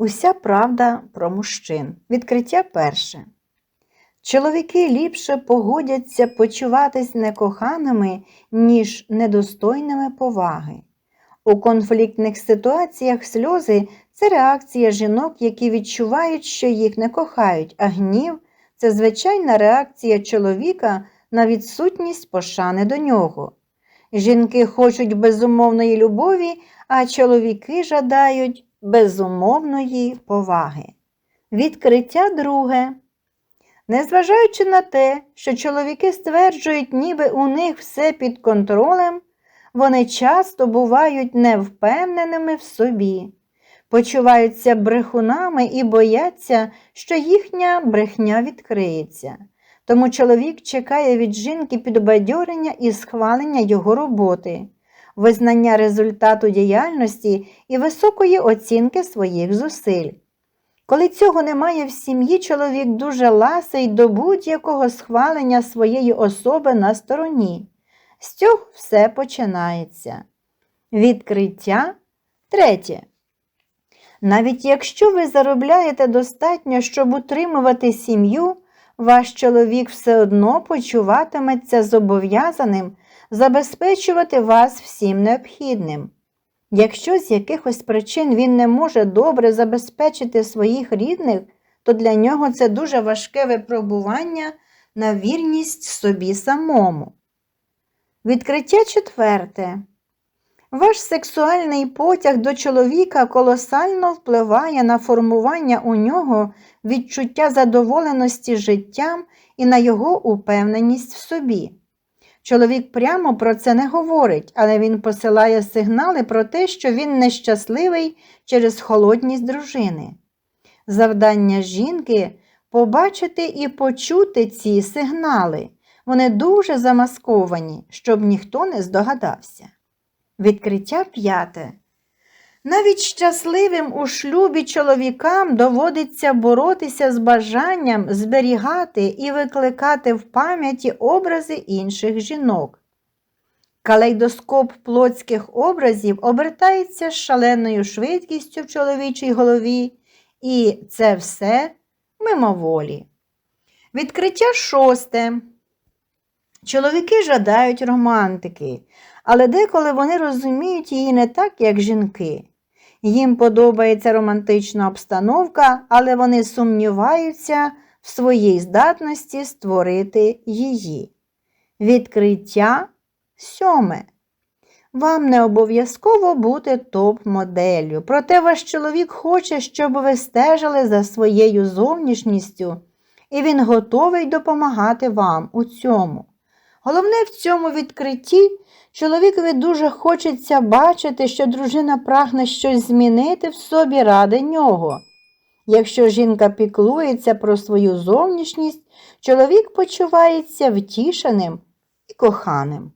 Уся правда про мужчин. Відкриття перше. Чоловіки ліпше погодяться почуватись некоханими, ніж недостойними поваги. У конфліктних ситуаціях сльози це реакція жінок, які відчувають, що їх не кохають, а гнів це звичайна реакція чоловіка на відсутність пошани до нього. Жінки хочуть безумовної любові, а чоловіки жадають безумовної поваги. Відкриття друге. Незважаючи на те, що чоловіки стверджують, ніби у них все під контролем, вони часто бувають невпевненими в собі, почуваються брехунами і бояться, що їхня брехня відкриється. Тому чоловік чекає від жінки підбадьорення і схвалення його роботи, визнання результату діяльності і високої оцінки своїх зусиль. Коли цього немає в сім'ї, чоловік дуже ласий до будь-якого схвалення своєї особи на стороні. З цього все починається. Відкриття третє. Навіть якщо ви заробляєте достатньо, щоб утримувати сім'ю, ваш чоловік все одно почуватиметься зобов'язаним забезпечувати вас всім необхідним. Якщо з якихось причин він не може добре забезпечити своїх рідних, то для нього це дуже важке випробування на вірність собі самому. Відкриття четверте. Ваш сексуальний потяг до чоловіка колосально впливає на формування у нього відчуття задоволеності життям і на його упевненість в собі. Чоловік прямо про це не говорить, але він посилає сигнали про те, що він нещасливий через холодність дружини. Завдання жінки побачити і почути ці сигнали. Вони дуже замасковані, щоб ніхто не здогадався. Відкриття п'яте. Навіть щасливим у шлюбі чоловікам доводиться боротися з бажанням зберігати і викликати в пам'яті образи інших жінок. Калейдоскоп плотських образів обертається з шаленою швидкістю в чоловічій голові, і це все мимоволі. Відкриття шосте. Чоловіки жадають романтики, але деколи вони розуміють її не так, як жінки. Їм подобається романтична обстановка, але вони сумніваються в своїй здатності створити її. Відкриття сьоме. Вам не обов'язково бути топ-моделлю, проте ваш чоловік хоче, щоб ви стежили за своєю зовнішністю, і він готовий допомагати вам у цьому. Головне в цьому відкритті чоловікові дуже хочеться бачити, що дружина прагне щось змінити в собі ради нього. Якщо жінка піклується про свою зовнішність, чоловік почувається втішеним і коханим.